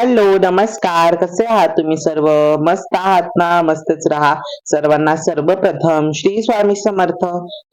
Hello नमस्कार. कसे आहात तुम्ही सर्व? मस्त आहात ना? मस्तच राहा. सर्वांना सर्वप्रथम श्री स्वामी समर्थ.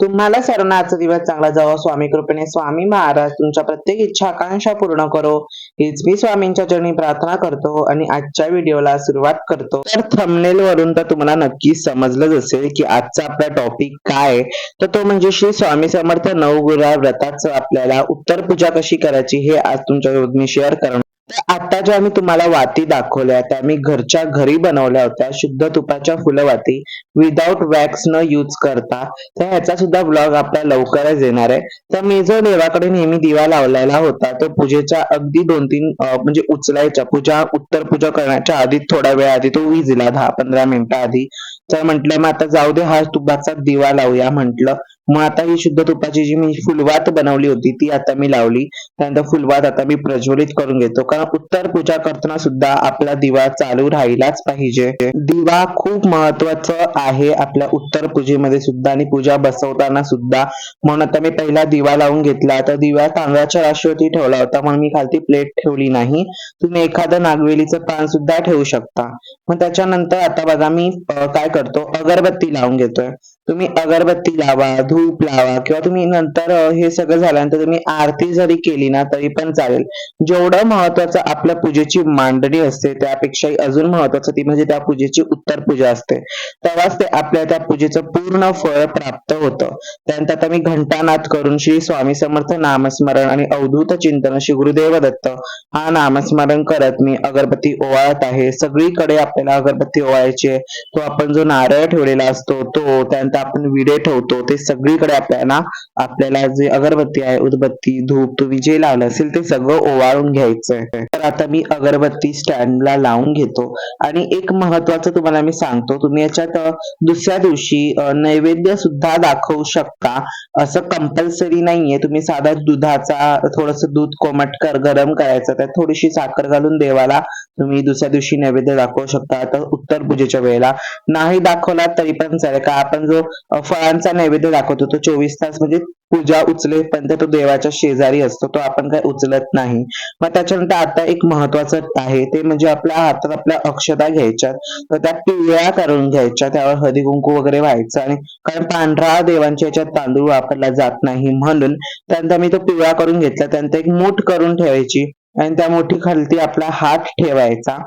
तुम्हाला सर्वांना आजचा दिवस चांगला जावं. स्वामी कृपेने स्वामी महाराज तुमच्या प्रत्येक इच्छा आकांक्षा पूर्ण करो. हीच मी स्वामींच्या चरणी प्रार्थना करतो आणि आजच्या व्हिडिओला सुरुवात करतो. तर थंबनेल वरून तर तुम्हाला नक्की समजलंच असेल की आजचा आपला टॉपिक काय? तर तो म्हणजे श्री स्वामी समर्थ नवगुरा व्रताचं आपल्याला उत्तर पूजा कशी करायची हे आज तुमच्या मी शेअर करणार तर आता ज्या मी तुम्हाला वाती दाखवल्या त्या मी घरच्या घरी बनवल्या होत्या शुद्ध तुपाच्या फुलवाती विदाऊट वॅक्स न यूज करता. तर ह्याचा सुद्धा ब्लॉग आपला लवकरच येणार आहे. तर मी जो देवाकडे नेहमी दिवा लावलेला होता तो पूजेच्या अगदी दोन तीन म्हणजे उचलायच्या पूजा उत्तर पूजा करण्याच्या आधी थोड्या वेळ आधी तो विजला दहा पंधरा मिनिटं आधी तर म्हटलंय मग आता जाऊ दे हा तुपाचा दिवा लावूया म्हटलं. मग आता ही शुद्ध तुपाची जी मी फुलवात बनवली होती ती आता मी लावली. त्यानंतर फुलवात आता मी प्रज्वलित करून घेतो. कारण उत्तर पूजा करताना सुद्धा आपला दिवा चालू राहिलाच पाहिजे. दिवा खूप महत्वाचं आहे आपल्या उत्तर पूजेमध्ये सुद्धा आणि पूजा बसवताना सुद्धा. म्हणून आता मी पहिला दिवा लावून घेतला. तर दिवा तांदळाच्या राशीवरती ठेवला होता. म्हणून मी खालती प्लेट ठेवली नाही. तुम्ही एखादं नागवेलीचं पान सुद्धा ठेवू शकता. मग त्याच्यानंतर आता बघा मी काय करतो? अगरबत्ती लावून घेतोय. तुम्ही अगरबत्ती लावा धूप लावा किंवा तुम्ही नंतर हे सगळं झाल्यानंतर तुम्ही आरती जरी केली ना तरी पण चालेल. जेवढं महत्वाचं आपल्या पूजेची मांडणी असते त्यापेक्षाही अजून महत्वाचं ती म्हणजे त्या पूजेची उत्तर पूजा असते. तेव्हाच ते आपल्या त्या पूजेचं पूर्ण फळ प्राप्त होतं. त्यानंतर आता मी घंटानाद करून श्री स्वामी समर्थ नामस्मरण आणि अवधूत चिंतन श्री गुरुदेव दत्त हा नामस्मरण करत मी अगरबत्ती ओवाळत आहे. सगळीकडे आपल्याला अगरबत्ती ओवाळायची आहे. तो आपण जो नारळ ठेवलेला असतो तो त्यानंतर आपण विडे ठेवतो ते सगळीकडे आपल्याला आपल्याला जे अगरबत्ती आहे उदबत्ती धूप तुम्ही जे लावलं असेल ते सगळं ओवाळून घ्यायचंय. तर आता मी अगरबत्ती स्टँडला लावून घेतो. आणि एक महत्वाचं तुम्हाला मी सांगतो तुम्ही याच्यात दुसऱ्या दिवशी नैवेद्य सुद्धा दाखवू शकता. असं कंपल्सरी नाहीये. तुम्ही साधा दुधाचा थोडस दूध कोमट कर गरम करायचं त्यात थोडीशी साखर घालून देवाला तुम्ही दुसऱ्या दिवशी नैवेद्य दाखवू शकता. आता उत्तर पूजेच्या वेळेला नाही दाखवला तरी पण चालेल. का आपण जो फळांचा नैवेद्य दाखवतो. तो चोवीस तास म्हणजे पूजा उचलेपर्यंत तो देवाच्या शेजारी असतो. तो आपण काय उचलत नाही. मग त्याच्यानंतर आता एक महत्वाचं आहे. ते म्हणजे आपल्या हातात आपल्या अक्षता घ्यायच्या. तर त्या पिवळ्या करून घ्यायच्या. त्यावर हळदी कुंकू वगैरे व्हायचं आणि कारण पांढरा देवांच्या याच्यात तांदूळ वापरला जात नाही. म्हणून त्यानंतर मी तो पिवळा करून घेतला. त्यानंतर एक मूठ करून ठेवायची आणि त्या मोठी खालती आपला हात ठेवायचा.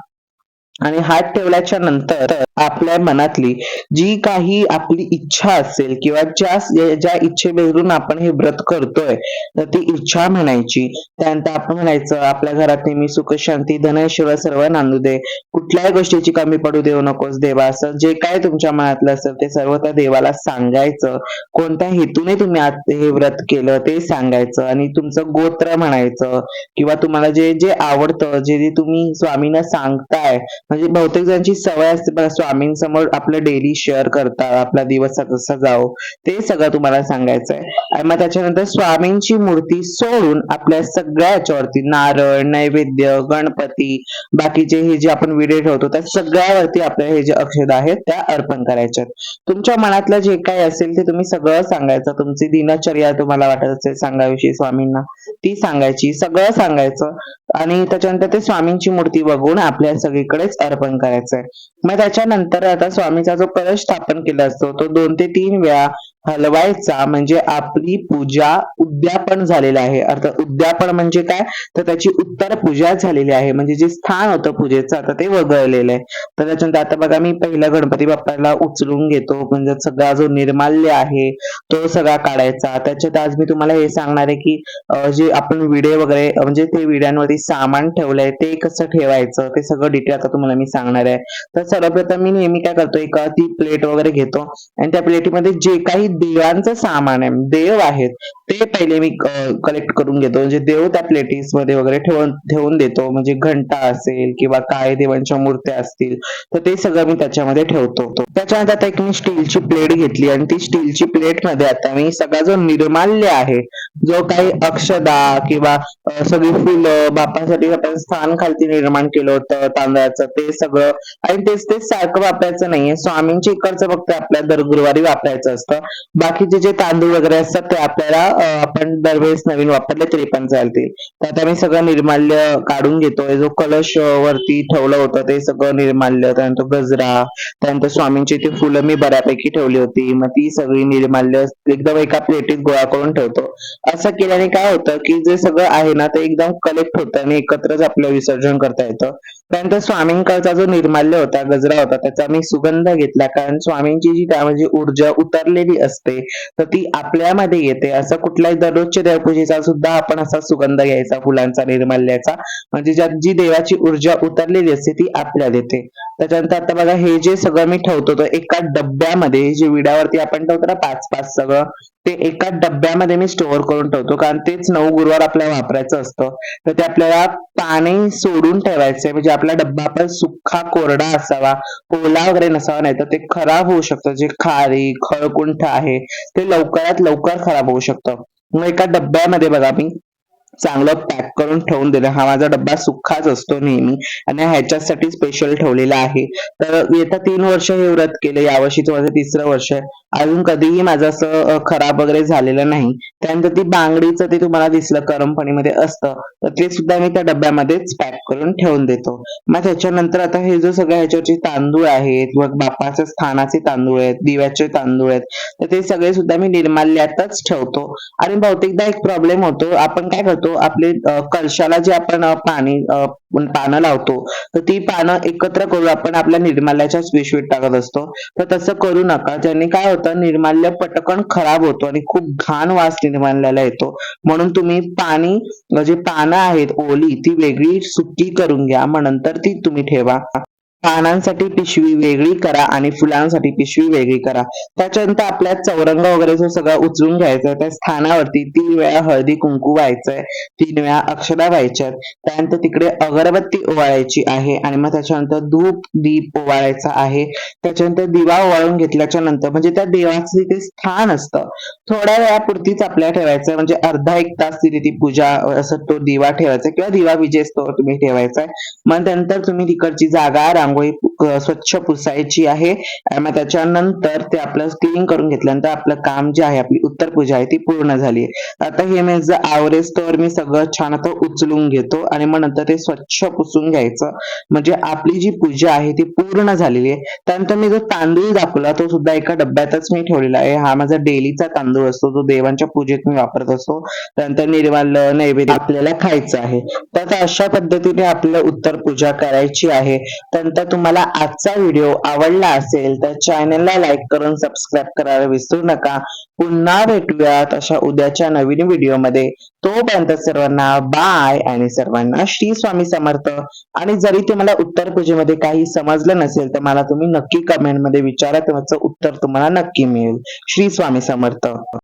आणि हात ठेवल्याच्या नंतर आपल्या मनातली जी काही आपली इच्छा असेल किंवा ज्या ज्या इच्छेवरून आपण हे व्रत करतोय तर ती इच्छा म्हणायची. त्यानंतर आपण म्हणायचं आपल्या घरात नेहमी सुख शांती धनैश्वर सर्व नांदू दे. कुठल्याही गोष्टीची कमी पडू देऊ नकोस देवा. असं जे काय तुमच्या मनातलं असेल ते सर्व त्या देवाला सांगायचं. कोणत्या हेतूने तुम्ही आज हे व्रत केलं ते सांगायचं. आणि तुमचं गोत्र म्हणायचं. किंवा तुम्हाला जे जे आवडतं जे जे तुम्ही स्वामींना सांगताय. म्हणजे बहुतेक जणांची सवय असते बघा स्वामींसमोर आपलं डेली शेअर करतात आपला दिवस कसा जाओ ते सगळं तुम्हाला सांगायचं आहे आणि मग त्याच्यानंतर स्वामींची मूर्ती सोडून आपल्या सगळ्या याच्यावरती नारळ नैवेद्य गणपती बाकीचे हे जे आपण विडे ठेवतो त्या सगळ्यावरती आपल्या हे जे अक्षर आहेत त्या अर्पण करायच्यात. तुमच्या मनातलं जे काही असेल ते तुम्ही सगळं सांगायचं. तुमची दिनचर्या तुम्हाला वाटत असेल सांगाविषयी स्वामींना ती सांगायची सगळं सांगायचं. आणि त्याच्यानंतर ते स्वामींची मूर्ती बघून आपल्या सगळीकडेच अर्पण करायचंय. मग त्याच्यानंतर आता स्वामीचा जो कलश स्थापन केला असतो तो दोन ते तीन वेळा हलवायचा म्हणजे आपली पूजा उद्यापन झालेलं आहे. अर्थात उद्यापन म्हणजे काय? तर त्याची उत्तर पूजा झालेली आहे. म्हणजे जे स्थान होतं पूजेचं आता ते वगळलेलं आहे. तर त्याच्यानंतर आता बघा मी पहिला गणपती बाप्पाला उचलून घेतो. म्हणजे सगळा जो निर्माल्य आहे तो सगळा काढायचा. त्याच्यात आज मी तुम्हाला हे सांगणार आहे की जे आपण विडे वगैरे म्हणजे ते विड्यांवरती सामान ठेवलंय ते कसं ठेवायचं? ते सगळं डिटेल आता तुम्हाला मी सांगणार आहे. तर सर्वप्रथम मी नेहमी काय करतो एक ती प्लेट वगैरे घेतो. आणि त्या प्लेटीमध्ये जे काही देवांचं सामान आहे. देव आहेत. ते पहिले मी कलेक्ट करून घेतो. म्हणजे देव त्या प्लेटीसमध्ये वगैरे ठेवून ठेवून देतो. म्हणजे घंटा असेल किंवा काय देवांच्या मूर्त्या असतील तर ते सगळं मी त्याच्यामध्ये ठेवतो. त्याच्यानंतर आता एक मी स्टीलची प्लेट घेतली. आणि ती स्टीलची प्लेटमध्ये आता मी सगळा जो निर्माल्य आहे जो काही अक्षदा किंवा सगळी फुलं बापासाठी आपण स्थान खालती निर्माण केलं होतं तांदळाचं ते सगळं. आणि तेच तेच सारखं वापरायचं नाहीये. स्वामींच्या इकडचं फक्त आपल्या दर गुरुवारी वापरायचं असतं. बाकीचे जे तांदूळ वगैरे असतात ते आपल्याला आपण दरवेळेस नवीन वापरले तरी पण चालतील. त्यात आम्ही सगळं निर्माल्य काढून घेतोय. जो कलश वरती ठेवलं होतं ते सगळं निर्माल्य. त्यानंतर गजरा त्यानंतर स्वामींची ती फुलं मी बऱ्यापैकी ठेवली होती. मग ती सगळी निर्माल्य एकदम एका प्लेटीत गोळा करून ठेवतो. असं केल्याने काय होतं की जे सगळं आहे ना ते एकदम कलेक्ट होतं आणि एकत्रच आपलं विसर्जन करता येतं. त्यानंतर स्वामींकडचा जो निर्माल्य होता गजरा होता त्याचा मी सुगंध घेतला. कारण स्वामींची जी त्यामध्ये म्हणजे ऊर्जा उतरलेली असते तर ती आपल्यामध्ये येते. असं कुठल्याही दररोजच्या देवपूजेचा सुद्धा आपण असा सुगंध घ्यायचा फुलांचा निर्माल्याचा. म्हणजे ज्यात जी देवाची ऊर्जा उतरलेली असते ती आपल्या येते. त्याच्यानंतर आता बघा हे जे सगळं मी ठेवतो तो एका डब्यामध्ये जे विड्यावरती आपण ठेवतो ना पाच पाच सगळं ते एका डब्यामध्ये मी स्टोअर करून ठेवतो. कारण तेच नऊ गुरुवार आपल्याला वापरायचं असतं. तर ते आपल्याला पाणी सोडून ठेवायचंय म्हणजे आपला डब्बा पण सुखा कोरडा असावा ओला वगैरे नसावा नाही तर ते खराब होऊ शकतं. जे खारी खळकुंठ आहे ते लवकरात लवकर खराब होऊ शकतं. मग एका डब्यामध्ये बघा मी चांगलं पॅक करून ठेवून दिलं. हा माझा डब्बा सुखाच असतो नेहमी. आणि ह्याच्यासाठी स्पेशल ठेवलेला आहे. तर येत्या तीन वर्ष हे व्रत केले. यावर्षीचं माझं तिसरं वर्ष आहे. अजून कधीही माझं असं खराब वगैरे झालेलं नाही. त्यानंतर ती बांगडीचं ते तुम्हाला दिसलं करमपणीमध्ये असतं. तर ते सुद्धा मी त्या डब्यामध्येच पॅक करून ठेवून देतो. मग त्याच्यानंतर आता हे जो सगळ्या ह्याच्यावरचे तांदूळ आहेत मग बापाच्या स्थानाचे तांदूळ आहेत दिव्याचे तांदूळ आहेत तर ते सगळे सुद्धा मी निर्माल्यातच ठेवतो. आणि बहुतेकदा एक प्रॉब्लेम होतो. आपण काय करतो आपले कलशाला जे आपण पाणी पानं लावतो तर ती पानं एकत्र करून आपण आपल्या निर्माल्याच्याच पिशवीत टाकत असतो. तर तसं करू नका. ज्याने काय होतं निर्माल्य पटकन खराब होतो आणि खूप घाण वास निर्माल्याला येतो. म्हणून तुम्ही पाणी जे पानं आहेत ओली ती वेगळी सुकी करून घ्या. मग नंतर ती तुम्ही ठेवा. पानांसाठी पिशवी वेगळी करा आणि फुलांसाठी पिशवी वेगळी करा. त्याच्यानंतर आपल्या चौरंग वगैरे जो सगळं उचलून घ्यायचं त्या स्थानावरती तीन वेळा हळदी कुंकू व्हायचंय तीन वेळा अक्षरा व्हायच्यात त्यानंतर तिकडे अगरबत्ती ओवाळायची आहे आणि मग त्याच्यानंतर धूप दीप ओवाळायचा आहे. त्याच्यानंतर दिवा ओवाळून घेतल्याच्या नंतर म्हणजे त्या देवाचं तिथे स्थान असतं. थोड्या वेळापुरतीच आपल्याला ठेवायचं म्हणजे अर्धा एक तास तिथे ती पूजा असं तो दिवा ठेवायचा किंवा दिवा विजेस्तो तुम्ही ठेवायचा मग त्यानंतर तुम्ही तिकडची जागा চাঙ্গই स्वच्छ पुसायची आहे. आणि मग त्याच्यानंतर ते आपलं क्लीन करून घेतल्यानंतर आपलं काम जे आहे आपली उत्तर पूजा आहे ती पूर्ण झाली आता हे मी जर तर मी सगळं छान आता उचलून घेतो आणि मग नंतर ते स्वच्छ पुसून घ्यायचं. म्हणजे आपली जी पूजा आहे ती पूर्ण झालेली आहे. त्यानंतर मी जो तांदूळ दाखवला तो सुद्धा एका डब्यातच मी ठेवलेला आहे. हा माझा डेलीचा तांदूळ असतो जो देवांच्या पूजेत मी वापरत असतो. त्यानंतर निर्माल्य नैवेद्य आपल्याला खायचं आहे. तर अशा पद्धतीने आपलं उत्तर पूजा करायची आहे. त्यानंतर तुम्हाला आजचा व्हिडिओ आवडला असेल तर चॅनलला लाईक करून सबस्क्राईब करायला विसरू नका. पुन्हा भेटूयात अशा उद्याच्या नवीन व्हिडिओमध्ये तोपर्यंत सर्वांना बाय आणि सर्वांना श्री स्वामी समर्थ. आणि जरी तुम्हाला उत्तर पूजेमध्ये काही समजलं नसेल तर मला तुम्ही नक्की कमेंटमध्ये विचारा त्याचं उत्तर तुम्हाला नक्की मिळेल. श्री स्वामी समर्थ.